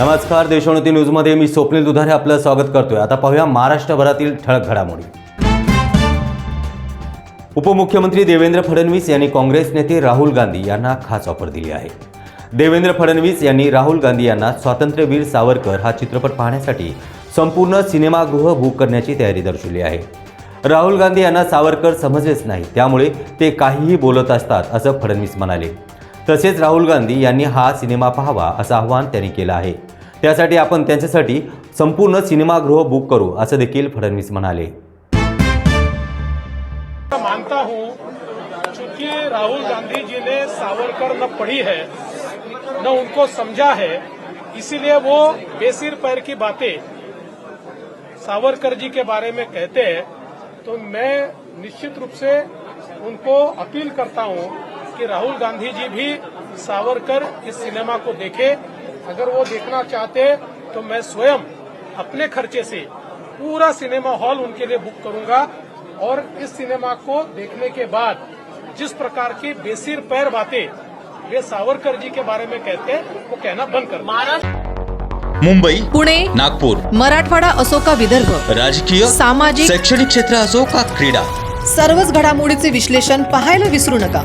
नमस्कार देशोन्नती न्यूजमध्ये मी स्वप्नील दुधारे आपलं स्वागत करतोय. आता पाहूया महाराष्ट्रभरातील ठळक घडामोडी. उपमुख्यमंत्री देवेंद्र फडणवीस यांनी काँग्रेस नेते राहुल गांधी यांना खास ऑफर दिली आहे. देवेंद्र फडणवीस यांनी राहुल गांधी यांना स्वातंत्र्यवीर सावरकर हा चित्रपट पाहण्यासाठी संपूर्ण सिनेमागृह बुक करण्याची तयारी दर्शवली आहे. राहुल गांधी यांना सावरकर समजलेच नाही त्यामुळे ते काहीही बोलत असतात असं फडणवीस म्हणाले. तसेच राहुल गांधी यांनी हा सिनेमा पाहावा असं आवाहन त्यांनी केलं आहे. त्यासाठी आपण त्यांच्यासाठी संपूर्ण सिनेमागृह बुक करू, असं देखील फडणवीस म्हणाले. मानता हूँ, चूँकि राहुल गांधी जी ने सावरकर न पढ़ी है, न उनको समझा है, इसीलिए वो बेसिर पैर की बातें सावरकर जी के बारे में कहते हैं। तो मैं निश्चित रूप से उनको अपील करता हूँ कि राहुल गांधी जी भी सावरकर इस सिनेमा को देखे। अगर वो देखना चाहते तो मैं स्वयं अपने खर्चे से पूरा सिनेमा हॉल उनके लिए बुक करूँगा और इस सिनेमा को देखने के बाद जिस प्रकार की बेसिर पैर बातें वे सावरकर जी के बारे में कहते हैं वो कहना बंद कर मुंबई पुणे नागपूर मराठवाडा असो का विदर्भ राजकीय सामाजिक शैक्षणिक क्षेत्र असो का क्रीडा। सर्वच घडामोडीचे विश्लेषण पाहायला विसरू नका.